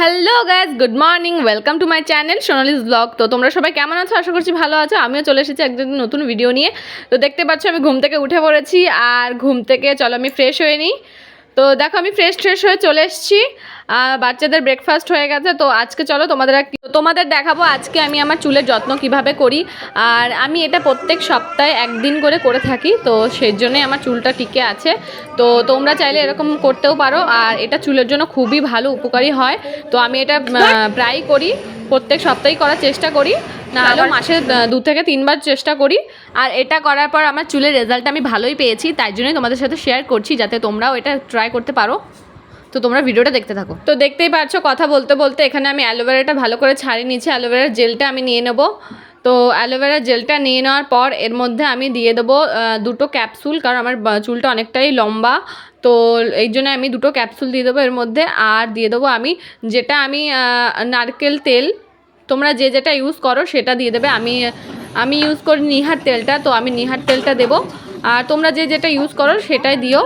Hello guys good morning welcome to my channel Sonali's vlog তো তোমরা সবাই কেমন আছো? আশা করছি ভালো আছো। আমিও চলে এসেছি একদিন নতুন ভিডিও নিয়ে। তো দেখতে পাচ্ছ, আমি ঘুম থেকে উঠে পড়েছি। আর ঘুম থেকে, চলো, আমি ফ্রেশ হয়ে নিই। তো দেখো আমি ফ্রেশ ফ্রেশ হয়ে চলে এসেছি। বাচ্চাদের ব্রেকফাস্ট হয়ে গেছে। তো আজকে চলো তোমাদের তোমাদের দেখাবো আজকে আমি আমার চুলের যত্ন কীভাবে করি। আর আমি এটা প্রত্যেক সপ্তাহে একদিন করে করে থাকি তো সেই জন্যই আমার চুলটা টিকে আছে। তো তোমরা চাইলে এরকম করতেও পারো। আর এটা চুলের জন্য খুবই ভালো উপকারী হয়। তো আমি এটা আহ, প্রায়ই করি প্রত্যেক সপ্তাহেই করার চেষ্টা করি। না হলেও মাসে দু থেকে তিনবার চেষ্টা করি। আর এটা করার পর আমার চুলের রেজাল্ট আমি ভালোই পেয়েছি তাই জন্যই তোমাদের সাথে শেয়ার করছি যাতে তোমরাও এটা ট্রাই করতে পারো। তো তোমরা ভিডিওটা দেখতে থাকো। তো দেখতেই পাচ্ছ কথা বলতে বলতে এখানে আমি অ্যালোভেরাটা ভালো করে ছাড়িয়ে নিয়েছি। অ্যালোভেরার জেলটা আমি নিয়ে নেব। তো অ্যালোভেরা জেলটা নিয়ে নেওয়ার পর এর মধ্যে আমি দিয়ে দেবো দুটো ক্যাপসুল কারণ আমার চুলটা অনেকটাই লম্বা। তো এই জন্য আমি দুটো ক্যাপসুল দিয়ে দেবো এর মধ্যে। আর দিয়ে দেবো আমি যেটা আমি নারকেল তেল তোমরা যে যেটা ইউজ করো সেটা দিয়ে দেবে। আমি আমি ইউজ করি নিহার তেলটা, তো আমি নিহার তেলটা দেবো। আর তোমরা যে যেটা ইউজ করো সেটাই দিও।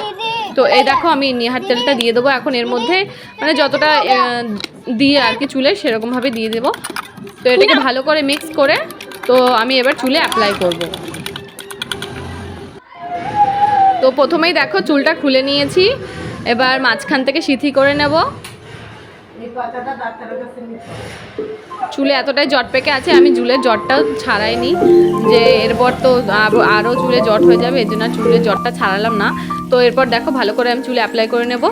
তো এই দেখো আমি নিহার তেলটা দিয়ে দেবো। এখন এর মধ্যে মানে যতটা দিয়ে আর কি চুলে সেরকমভাবে দিয়ে দেবো। তো এটাকে ভালো করে মিক্স করে, তো আমি এবার চুলে অ্যাপ্লাই করব। তো প্রথমেই দেখো চুলটা খুলে নিয়েছি। এবার মাঝখান থেকে সিথি করে নেব। চুলে এতটাই জট পেকে আছে, আমি চুলের জটটাও ছাড়াইনি, যে এরপর তো আরও- চুলে জট হয়ে যাবে এই জন্য চুলের জটটা ছাড়ালাম না। তো এরপর দেখো, ভালো করে আমি চুলে অ্যাপ্লাই করে নেব।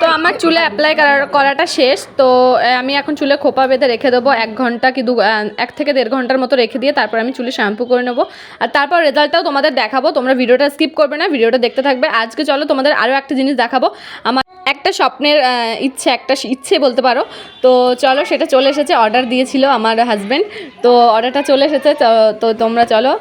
তো আমার চুলে অ্যাপ্লাই করাটা শেষ। তো আমি এখন চুলে খোপা বেঁধে রেখে দেবো এক ঘণ্টা কি দু এক থেকে দেড় ঘণ্টার মতো রেখে দিয়ে তারপর আমি চুলে শ্যাম্পু করে নেব। আর তারপর রেজাল্টটাও তোমাদের দেখাবো, তোমরা ভিডিওটা স্কিপ করবে না, ভিডিওটা দেখতে থাকবে। আজকে চলো তোমাদের আরও একটা জিনিস দেখাবো। আমার একটা স্বপ্নের ইচ্ছে, একটা ইচ্ছে বলতে পারো। তো চলো, সেটা চলে এসেছে অর্ডার দিয়েছিল আমার হাজব্যান্ড তো অর্ডারটা চলে এসেছে, তো- তোমরা চলো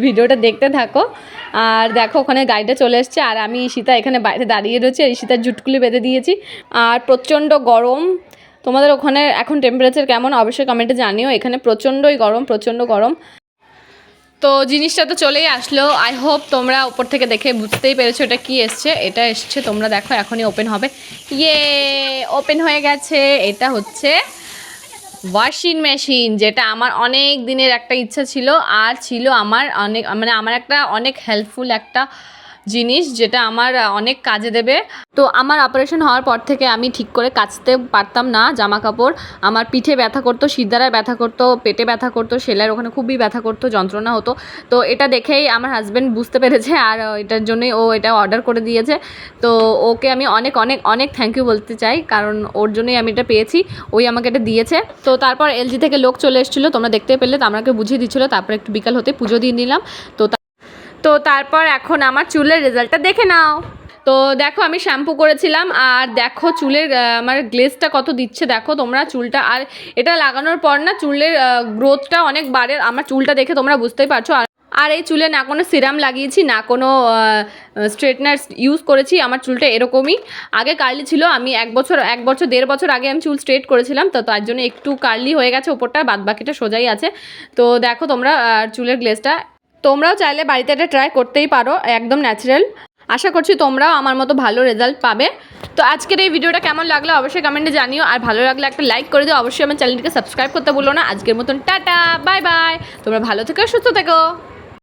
ভিডিওটা দেখতে থাকো। আর দেখো, ওখানে গাড়িটা চলে এসছে, আর আমি ঈশিতা এখানে বাইরে দাঁড়িয়ে রয়েছে, আর ঈশিতার জুটকুলি বেঁধে দিয়েছি। আর প্রচণ্ড গরম। তোমাদের ওখানে এখন টেম্পারেচার কেমন? অবশ্যই কমেন্টে জানিও, এখানে প্রচণ্ডই গরম, প্রচণ্ড গরম। তো জিনিসটা তো চলেই আসলো। আই হোপ তোমরা ওপর থেকে দেখে বুঝতেই পেরেছ এটা কি এসছে। এটা এসছে, তোমরা দেখো, এখনই ওপেন হবে। ইয়ে ওপেন হয়ে গেছে। এটা হচ্ছে ওয়াশিং মেশিন যেটা আমার অনেক দিনের একটা ইচ্ছা ছিল। আর ছিল আমার অনেক মানে আমার একটা অনেক হেল্পফুল একটা জিনিস যেটা আমার অনেক কাজে দেবে। তো আমার অপারেশন হওয়ার পর থেকে আমি ঠিক করে কাচতে পারতাম না জামা কাপড় আমার পিঠে ব্যথা করতো শিরদারায় ব্যথা করতো, পেটে ব্যথা করতো, সেলাইয়ের ওখানে খুবই ব্যথা করতো, যন্ত্রণা হতো। তো এটা দেখেই আমার হাজব্যান্ড বুঝতে পেরেছে, আর এটার জন্যই ও এটা অর্ডার করে দিয়েছে। তো ওকে আমি অনেক অনেক অনেক থ্যাংক ইউ বলতে চাই, কারণ ওর জন্যই আমি এটা পেয়েছি, ওই আমাকে এটা দিয়েছে। তো তারপর এলজি থেকে লোক চলে এসেছিল, তোমরা দেখতে পেলে, তো আমাকে বুঝিয়ে দিচ্ছিল, তারপর একটু বিকাল হতে পুজো দিয়ে নিলাম। তো তা- তারপর এখন আমার চুলের রেজাল্টটা দেখে নাও। তো দেখো আমি শ্যাম্পু করেছিলাম আর দেখো চুলের আমার গ্লেজটা কত দিচ্ছে দেখো তোমরা চুলটা, আর এটা লাগানোর পর না চুলের গ্রোথটা অনেক বাড়ে, আমার চুলটা দেখে তোমরা বুঝতেই পারছ। আর আর এই চুলে না কোনো সিরাম লাগিয়েছি, না কোনো স্ট্রেটনার ইউজ করেছি, আমার চুলটা এরকমই। আগে কার্লি ছিল, আমি এক বছর এক বছর, দেড় বছর আগে আমি চুল স্ট্রেট করেছিলাম, তো তার জন্য একটু কার্লি হয়ে গেছে, ওপরটা বাদ বাকিটা সোজাই আছে। তো দেখো তোমরা চুলের গ্লেজটা তোমরাও চাইলে বাড়িতে এটা ট্রাই করতেই পারো, একদম ন্যাচারাল আশা করছি তোমরাও আমার মতো ভালো রেজাল্ট পাবে। তো আজকের এই ভিডিওটা কেমন লাগল অবশ্যই কমেন্টে জানিও, আর ভালো লাগলে একটা লাইক করে দিও। অবশ্যই আমার চ্যানেলটিকে সাবস্ক্রাইব করতে বলো না। আজকের মতন টাটা বাই বাই তোমরা ভালো থেকো, সুস্থ থেকো।